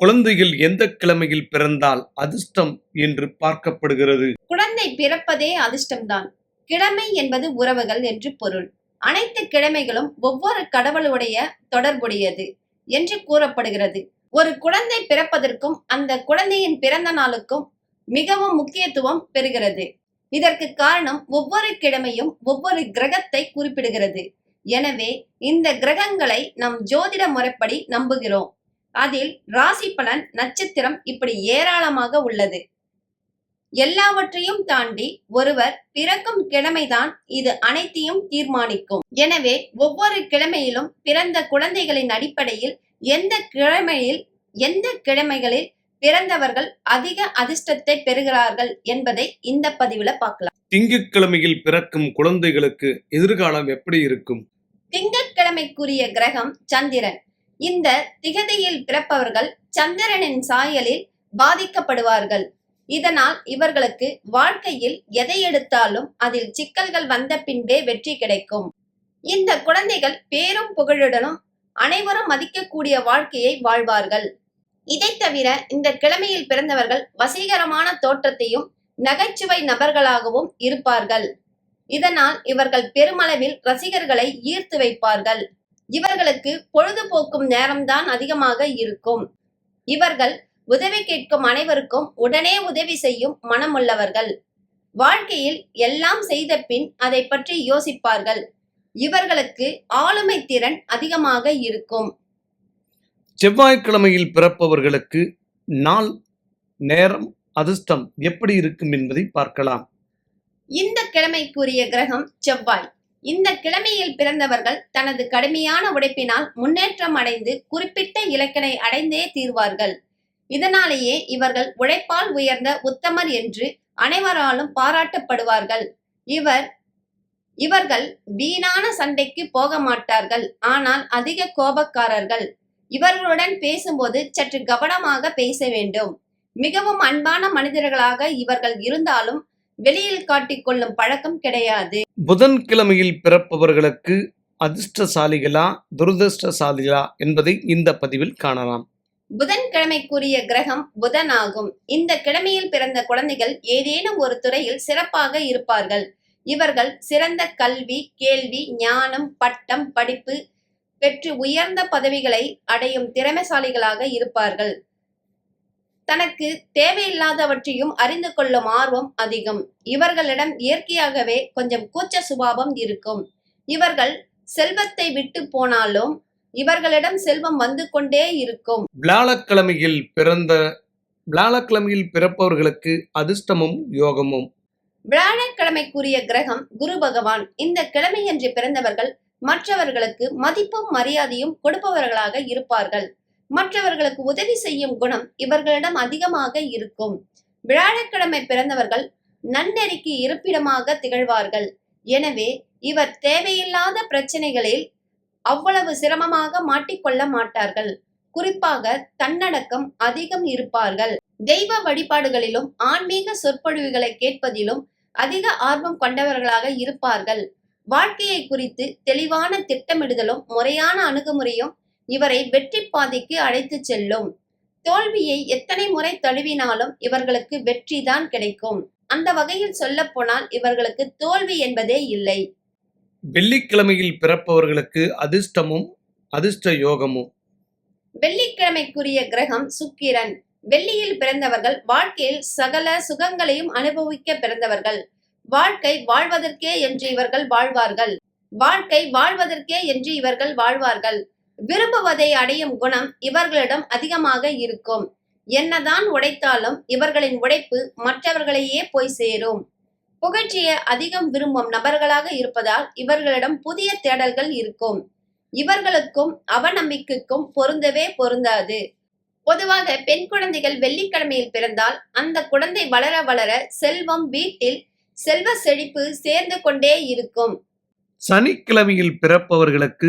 குழந்தைகள் எந்த கிழமையில் பிறந்தால் அதிர்ஷ்டம் என்று பார்க்கப்படுகிறது. குழந்தை பிறப்பதே அதிர்ஷ்டம்தான். கிழமை என்பது உறவுகள் என்று பொருள். அனைத்து கிழமைகளும் ஒவ்வொரு கடவுளுடைய தொடர்புடையது என்று கூறப்படுகிறது. ஒரு குழந்தை பிறப்பதற்கும் அந்த குழந்தையின் பிறந்த நாளுக்கும் மிகவும் முக்கியத்துவம் பெறுகிறது. இதற்கு காரணம் ஒவ்வொரு கிழமையும் ஒவ்வொரு கிரகத்தை குறிப்பிடுகிறது. எனவே இந்த கிரகங்களை நம் ஜோதிட முறைப்படி நம்புகிறோம். அதில் ராசி பலன் நட்சத்திரம் இப்படி ஏராளமாக உள்ளது. எல்லாவற்றையும் தாண்டி ஒருவர் பிறக்கும் கிழமைதான் இது அனைத்தையும் தீர்மானிக்கும். எனவே ஒவ்வொரு கிழமையிலும் பிறந்த குழந்தைகளின் அடிப்படையில் எந்த கிழமையில் எந்த கிழமைகளில் பிறந்தவர்கள் அதிக அதிர்ஷ்டத்தை பெறுகிறார்கள் என்பதை இந்த பதிவுல பார்க்கலாம். திங்கட்கிழமையில் பிறக்கும் குழந்தைகளுக்கு எதிர்காலம் எப்படி இருக்கும்? திங்கட்கிழமைக்குரிய கிரகம் சந்திரன். இந்த திகதியில் பிறப்பவர்கள் சந்திரனின் சாயலில் பாதிக்கப்படுவார்கள். இதனால் இவர்களுக்கு வாழ்க்கையில் எதை எடுத்தாலும் அதில் சிக்கல்கள் வந்த பின்பே வெற்றி கிடைக்கும். இந்த குழந்தைகள் பேரும் புகழுடனும் அனைவரும் மதிக்கக்கூடிய வாழ்க்கையை வாழ்வார்கள். இதை தவிர இந்த கிழமையில் பிறந்தவர்கள் வசீகரமான தோற்றத்தையும் நகைச்சுவை நபர்களாகவும் இருப்பார்கள். இதனால் இவர்கள் பெருமளவில் ரசிகர்களை ஈர்த்து வைப்பார்கள். இவர்களுக்கு பொழுதுபோக்கும் நேரம்தான் அதிகமாக இருக்கும். இவர்கள் உதவி கேட்கும் அனைவருக்கும் உடனே உதவி செய்யும் மனமுள்ளவர்கள். வாழ்க்கையில் எல்லாம் செய்த பின் அதை பற்றி யோசிப்பார்கள். இவர்களுக்கு ஆளுமை திறன் அதிகமாக இருக்கும். செவ்வாய்க்கிழமையில் பிறப்பவர்களுக்கு நாள் நேரம் அதிர்ஷ்டம் எப்படி இருக்கும் என்பதை பார்க்கலாம். இந்த கிழமைக்குரிய கிரகம் செவ்வாய். இந்த கிழமையில் பிறந்தவர்கள் தனது கடுமையான உழைப்பினால் முன்னேற்றம் அடைந்து குறிப்பிட்ட இலக்கினை அடைந்தே தீர்வார்கள். இதனாலேயே இவர்கள் உழைப்பால் உயர்ந்த உத்தமர் என்று அனைவராலும் பாராட்டப்படுவார்கள். இவர் இவர்கள் வீணான சண்டைக்கு போக மாட்டார்கள் ஆனால் அதிக கோபக்காரர்கள். இவர்களுடன் பேசும்போது சற்று கவனமாக பேச வேண்டும். மிகவும் அன்பான மனிதர்களாக இவர்கள் இருந்தாலும் வெளியில் காட்டிக்கொள்ளும் பழக்கம் கிடையாது. புதன்கிழமையில் பிறப்பவர்களுக்கு அதிர்ஷ்டசாலிகளா துரதிர்ஷ்டசாலிகளா என்பதை இந்த பதிவில் காணலாம். புதன்கிழமைக்குரிய கிரகம் புதன் ஆகும் இந்த கிழமையில் பிறந்த குழந்தைகள் ஏதேனும் ஒரு துறையில் சிறப்பாக இருப்பார்கள். இவர்கள் சிறந்த கல்வி கேள்வி ஞானம் பட்டம் படிப்பு பெற்று உயர்ந்த பதவிகளை அடையும் திறமைசாலிகளாக இருப்பார்கள். தனக்கு தேவையில்லாதவற்றையும் அறிந்து கொள்ளும் ஆர்வம் அதிகம். இவர்களிடம் இயற்கையாகவே கொஞ்சம் கூச்ச சுபாவம் இருக்கும். இவர்கள் செல்வத்தை விட்டு போனாலும் இவர்களிடம் செல்வம் வந்து கொண்டே இருக்கும். வியாழக்கிழமையில் பிறந்த வியாழக்கிழமையில் பிறப்பவர்களுக்கு அதிர்ஷ்டமும் யோகமும். வியாழக்கிழமைக்குரிய கிரகம் குரு பகவான். இந்த கிழமையன்று பிறந்தவர்கள் மற்றவர்களுக்கு மதிப்பும் மரியாதையும் கொடுப்பவர்களாக இருப்பார்கள். மற்றவர்களுக்கு உதவி செய்யும் குணம் இவர்களிடம் அதிகமாக இருக்கும். வியாழக்கிழமை பிறந்தவர்கள் நன்னெறிக்கு இருப்பிடமாக திகழ்வார்கள். எனவே இவர் தேவையில்லாத பிரச்சனைகளில் அவ்வளவு சிரமமாக மாட்டிக்கொள்ள மாட்டார்கள். குறிப்பாக தன்னடக்கம் அதிகம் இருப்பார்கள். தெய்வ வழிபாடுகளிலும் ஆன்மீக சொற்பொழிவுகளை கேட்பதிலும் அதிக ஆர்வம் கொண்டவர்களாக இருப்பார்கள். வாழ்க்கையை குறித்து தெளிவான திட்டமிடுதலும் முறையான அணுகுமுறையும் இவரை வெற்றி பாதைக்கு அழைத்து செல்லும். தோல்வியை எத்தனை முறை தழுவினாலும் இவர்களுக்கு வெற்றிதான் கிடைக்கும். அந்த வகையில் சொல்ல போனால் இவர்களுக்கு தோல்வி என்பதே இல்லை. வெள்ளிக்கிழமையில் பிறப்பவர்களுக்கு அதிர்ஷ்டமும் அதிர்ஷ்ட யோகமும். வெள்ளிக்கிழமைக்குரிய கிரகம் சுக்கிரன். வெள்ளியில் பிறந்தவர்கள் வாழ்க்கையில் சகல சுகங்களையும் அனுபவிக்க பிறந்தவர்கள். வாழ்க்கை வாழ்வதற்கே என்று இவர்கள் வாழ்வார்கள். வாழ்க்கை வாழ்வதற்கே என்று இவர்கள் வாழ்வார்கள். விரும்புவதை அடையும் குணம் இவர்களிடம் அதிகமாக இருக்கும். என்னதான் உடைத்தாலும் இவர்களின் உடைப்பு மற்றவர்களையே போய் சேரும். புகழ்ச்சியை அதிகம் விரும்பும் நபர்களாக இருப்பதால் இவர்களிடம் புதிய தேடல்கள் இருக்கும். இவர்களுக்கும் அவநம்பிக்கைக்கும் பொருந்தவே பொருந்தாது. பொதுவாக பெண் குழந்தைகள் வெள்ளிக்கிழமையில் பிறந்தால் அந்த குழந்தை வளர வளர செல்வம் வீட்டில் செல்வ செழிப்பு சேர்ந்து கொண்டே இருக்கும். சனிக்கிழமையில் பிறப்பவர்களுக்கு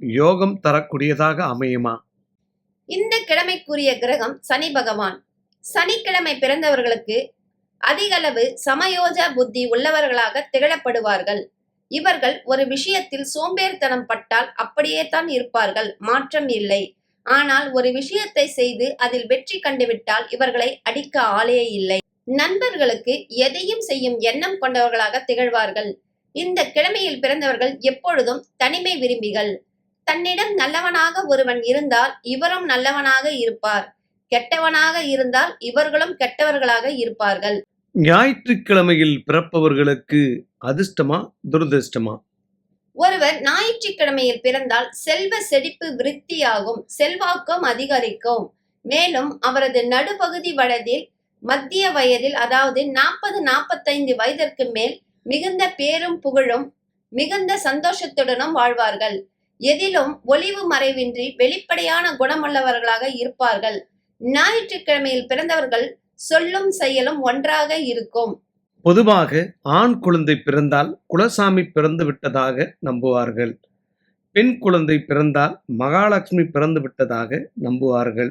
யோகம் தரக்கூடியதாக அமையுமா? இந்த கிழமைக்குரிய கிரகம் சனி பகவான். சனிக்கிழமை பிறந்தவர்களுக்கு அதிகளவு சமயோஜ புத்தி உள்ளவர்களாக திகழப்படுவார்கள். இவர்கள் ஒரு விஷயத்தில் சோம்பேறித்தனம் பட்டால் அப்படியே தான் இருப்பார்கள் மாற்றம் இல்லை. ஆனால் ஒரு விஷயத்தை செய்து அதில் வெற்றி கண்டுவிட்டால் இவர்களை அடிக்க ஆளே இல்லை. நண்பர்களுக்கு எதையும் செய்யும் எண்ணம் கொண்டவர்களாக திகழ்வார்கள். இந்த கிழமையில் பிறந்தவர்கள் எப்பொழுதும் தனிமை விரும்பிகள். தன்னிடம் நல்லவனாக ஒருவன் இருந்தால் இவரும் நல்லவனாக இருப்பார். கெட்டவனாக இருந்தால் இவர்களும் கெட்டவர்களாக இருப்பார்கள். ஞாயிற்றுக்கிழமையில் பிறப்பவர்களுக்கு அதிர்ஷ்டமா துரதிர்ஷ்டமா? ஒருவர் ஞாயிற்றுக்கிழமையில் பிறந்தால் செல்வ செழிப்பு விருத்தியாகும் செல்வாக்கும் அதிகரிக்கும். மேலும் அவரது நடுப்பகுதி வயதில் மத்திய வயதில் அதாவது நாற்பது நாற்பத்தைந்து வயதிற்கு மேல் மிகுந்த பேரும் புகழும் மிகுந்த சந்தோஷத்துடனும் வாழ்வார்கள். எதிலும் ஒளிவு மறைவின்றி வெளிப்படையான குணமுள்ளவர்களாக இருப்பார்கள். ஞாயிற்றுக்கிழமையில் பிறந்தவர்கள் சொல்லும் செயலும் ஒன்றாக இருக்கும். பொதுவாக ஆண் குழந்தை பிறந்தால் குலசாமி பிறந்து விட்டதாக நம்புவார்கள். பெண் குழந்தை பிறந்தால் மகாலட்சுமி பிறந்து விட்டதாக நம்புவார்கள்.